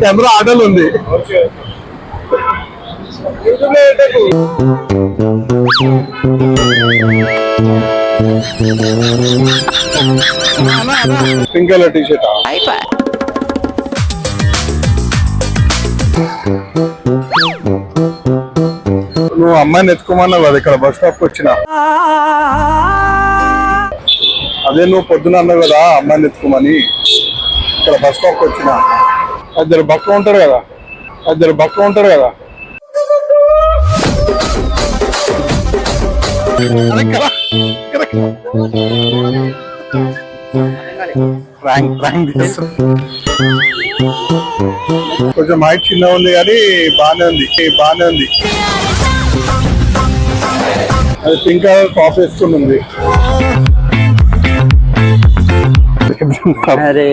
Camera ఆటలు ఉంది. Pink colour T shirt నువ్వు అమ్మాయిని ఎత్తుకోమన్నావు కదా ఇక్కడ బస్ స్టాప్ వచ్చిన. అదే నువ్వు పొద్దున అన్నావు కదా అమ్మాయిని ఎత్తుకోమని. ఇక్కడ బస్ స్టాప్ వచ్చిన. ఇద్దరు బక్క ఉంటారు కదా? ఇద్దరు బక్క ఉంటారు కదా? కొంచెం హైట్ చిన్న ఉంది కానీ బాగానే ఉంది. బాగానే ఉంది. అది పింక్ కలర్ టాప్ వేసుకుని ఉంది. అరే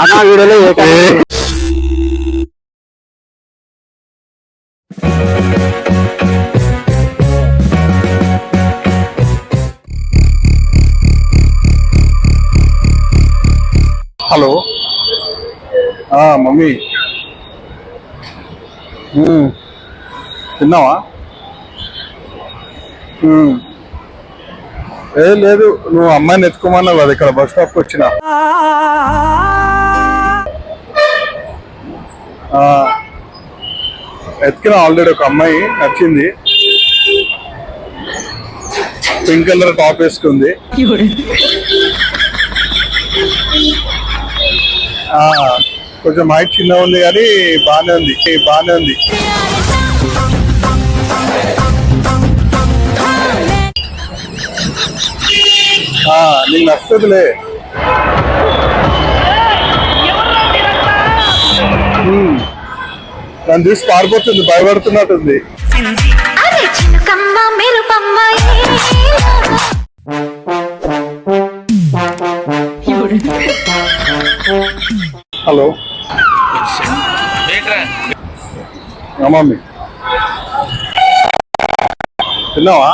అన్న వీడియోలో ఏ కలర్? హలో ఆ, మమ్మీ మ్మ్. తిన్నావా మ్మ్. ఏ లేదు నువ్వు అమ్మాయిని ఎత్తుకోమన్నావు కదా ఇక్కడ బస్ స్టాప్ వచ్చిన. ఆ, ఎత్తుకిన ఆల్రెడీ ఒక అమ్మాయి నచ్చింది. పింక్ కలర్ టాప్ వేసుకుంది. ఆ, కొంచెం హైట్ చిన్న ఉంది కానీ బాగానే ఉంది బాగానే ఉంది. నీకు నచ్చదులే. నన్ను చూసి పారిపోతుంది భయపడుతున్నట్టుంది హలో మమ్మీ తిన్నావా.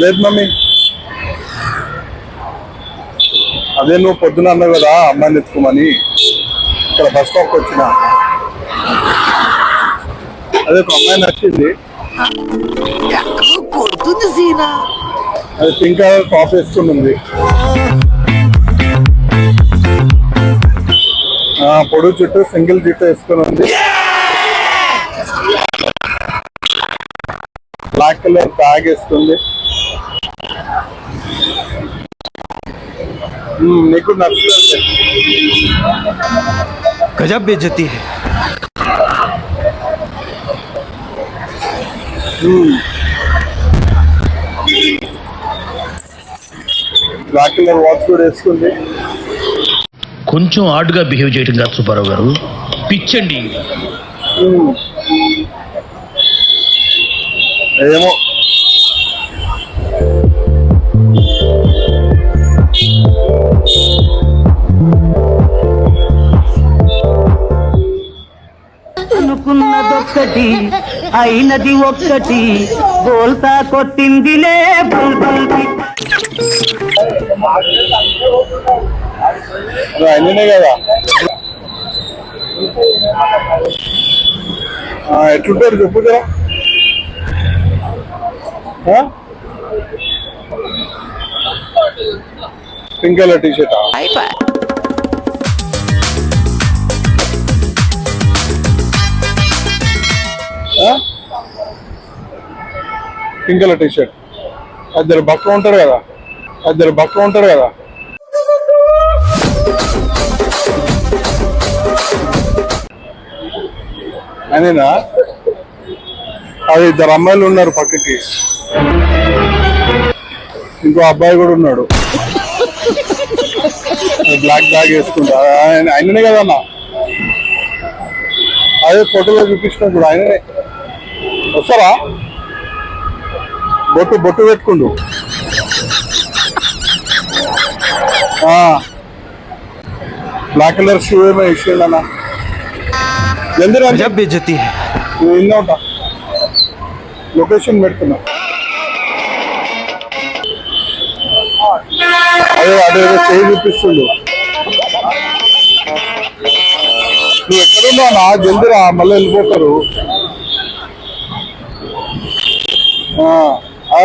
లేదు మమ్మీ. అదే నువ్వు పొద్దున అన్నావు కదా అమ్మాయిని ఎత్తుకోమని. ఇక్కడ బస్ స్టాప్ వచ్చిన. అదే ఒక అమ్మాయి నచ్చింది. అది పింక్ కలర్ టాప్ వేసుకుని ఉంది ఆ, పొడుగు చుట్టూ సింగిల్ జుట్టు వేసుకుని ఉంది. కలర్ తాగేస్తుంది. నీకు గజబ్ బేజతి బ్లాక్ కలర్ వాచ్ కూడా వేసుకుంది. కొంచెం ఆర్డ్గా బిహేవ్ చేయడం కాదు సుబ్బారావు గారు. పిచ్చండి. ఏమో అనుకున్నదొక్కటి అయినది ఒక్కటి బోల్తా కొట్టిందిలే బుల్బుల్ అయిననే కదా. ఎట్లుంటారు చెప్పు కదా pink colour T shirt pink colour T shirt ఇద్దరు బక్క ఉంటారు కదా? ఇద్దరు బక్క ఉంటారు కదా? అనేనా అది ఇద్దరు అమ్మాయిలు ఉన్నారు పక్కకి. ఇంకో అబ్బాయి కూడా ఉన్నాడు. బ్లాక్ బ్యాగ్ వేసుకుంటా. ఆయన ఆయననే కదన్నా? అదే ఫోటోలో చూపించిన కూడా ఆయననే వస్తారా? బొట్టు బొట్టు పెట్టుకుండు. బ్లాక్ కలర్ షూ ఏమో ఇష్యూ అన్న జల్దీ రా ఉంటా. లొకేషన్ పెడుతున్నా. అదే అదే చేయి చూపిస్తుండు నువ్వు ఎక్కడున్నావు నా జల్దిరా మళ్ళీ వెళ్ళిపోతారు. ఆ,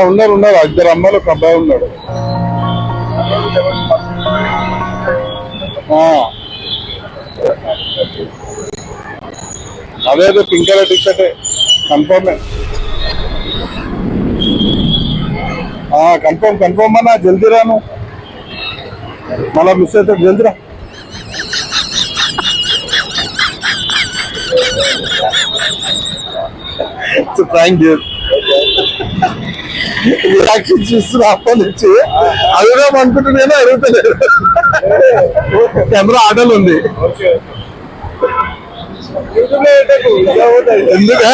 ఉన్నారు ఉన్నారు. ఇద్దరు అమ్మాయిలు ఒక అబ్బాయి ఉన్నాడు. అదే అదే పింక్ కలర్ టీ షర్టే కన్ఫర్మే కన్ఫర్మ్ కన్ఫర్మ్ అన్నా జల్దీ రాను మళ్ళా మిస్ అవుతాడు జల్దీ రా ప్రాంక్ చేయదు రియాక్షన్ చూస్తున్నా అప్పటి నుంచి. అడుగుదాం అనుకుంటున్నాను అడుగుతలేదు. కెమెరా ఆటలు ఉంది. ఎందుకే?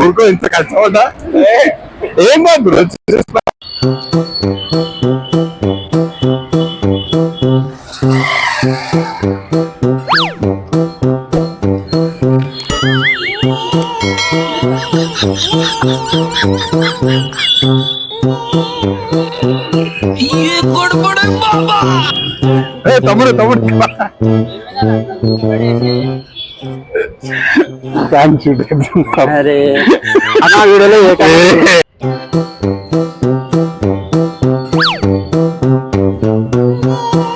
ఊరుకో ఇంత కష్టపడ్డా? ఏం కాదు తమ్ముడు తమ్ముడు థ్యాంక్స్ అరే అన్న వీడియోలో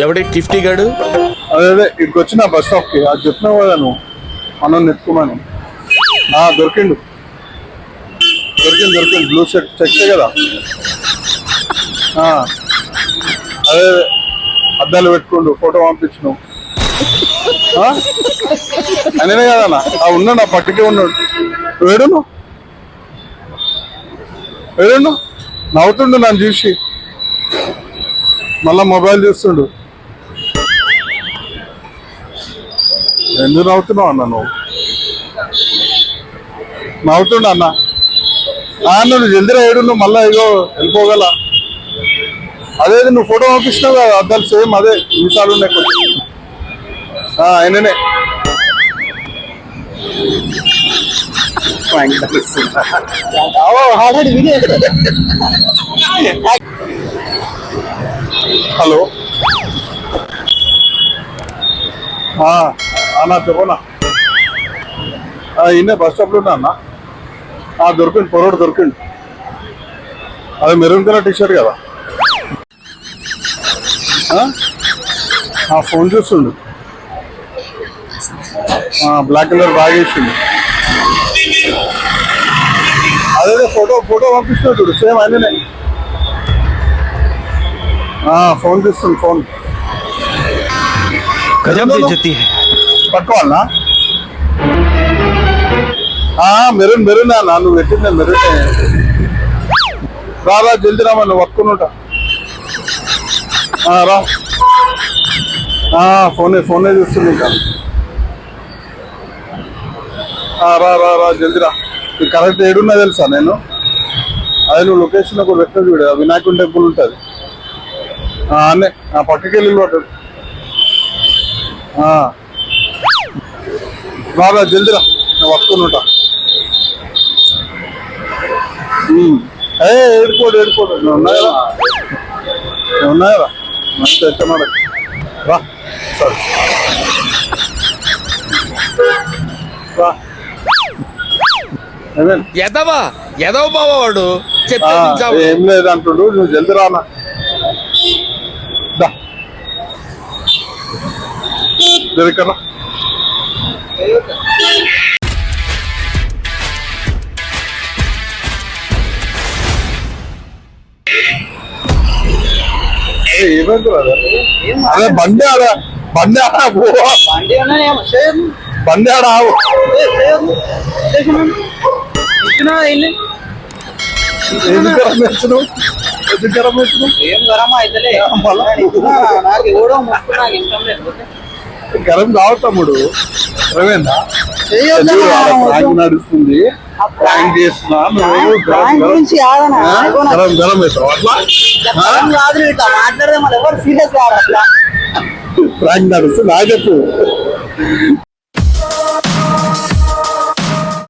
ఎవడి? టిఫ్టీ గాడు? అదే అదే ఇక్కడికి వచ్చిన బస్ స్టాప్కి. అది చెప్పినావు కదా నువ్వు. మనం నెత్తుకోమని ఆ, దొరికిండు. దొరికింది దొరికింది బ్లూ షర్ట్ చెక్తే కదా. ఆ, అదే అదే. అద్దాలు పెట్టుకుండు ఫోటో పంపించు అనేనే కదన్నా ఆ ఉన్నాడు ఆ పక్కకే ఉన్నాడు. నువ్వు ఏడును ఏడును నవ్వుతుండు నన్ను చూసి. మళ్ళా మొబైల్ చూస్తుండు. ఎందుకు నవ్వుతున్నావు అన్న నువ్వు? నవ్వుతుండు అన్న. నువ్వు జల్దిరా ఏడు నువ్వు మళ్ళా ఇగో వెళ్ళిపోగల. అదే నువ్వు ఫోటో పంపించినావు కదా అద్దాలు సేమ్ అదే నిమిషాలు ఉన్నాయి కొంచెం ఆయననే. హలో. అన్నా చెప్పనా? ఇన్నే బస్ స్టాప్లో ఉన్నా అన్న ఆ, దొరికింది పొరోడు దొరికింది అది మెరూన్ కలర్ టీషర్ట్ కదా. ఆ? ఫోన్ చూస్తుండు. బ్లాక్ కలర్ బాగా వేసిండు. అదే ఫోటో ఫోటో పంపిస్తున్నాడు చూడు సేమ్ ఆయననే. ఫోన్ తీస్తుంది ఫోన్. పట్టుకోవాలనా? మెరూన్ మెరూన్ అన్న నువ్వు పెట్టిందే మెరూన్ రా రా జల్దీ రామా నువ్వు పట్టుకుని ఉంటా. ఆ, రా. ఫోనే ఫోనే చూస్తుంది ఇంకా. రా రా రా జల్దీ రా. ఇది కరెక్ట్ ఏడున్నా తెలుసా నేను? అదే నువ్వు లొకేషన్ ఒక పెట్టిన చూడు ఆ వినాయకుని టెంపుల్ ఉంటుంది. అన్నే ఆ పక్కకి వెళ్ళి పట్టు. ఆ. రా రా జల్దీ రా. నేను ఉమ్. ఏ ఏడుకోడు ఏడుకోడు. నువ్వు ఉన్నా కదా? నువ్వు ఉన్నా కదా? మంచి తెచ్చమాడ రా. సరే. రా? ఎదవా? ఎదవ బావ వాడు. ఏం లేదు అంటుండు. నువ్వు జల్దీ రానా? ഇതാ? അതെ ബണ്ടാണ് ബണ്ടാണ് പോവാ. ബണ്ടാണ് ആവോ. എനിക്ക് ఎందుకు? ఏం గరం అయితలే. మళ్ళా? నాకు ఎవడో ముక్కు నాకు ఇష్టం లేకపోతే గరం కావు తమ్ముడు. ప్రాంక్ నడుస్తుంది? ప్రాంక్ చేస్తున్నా. గరం గరం అట్లా? నడుస్తుంది. నాకు చెప్పు.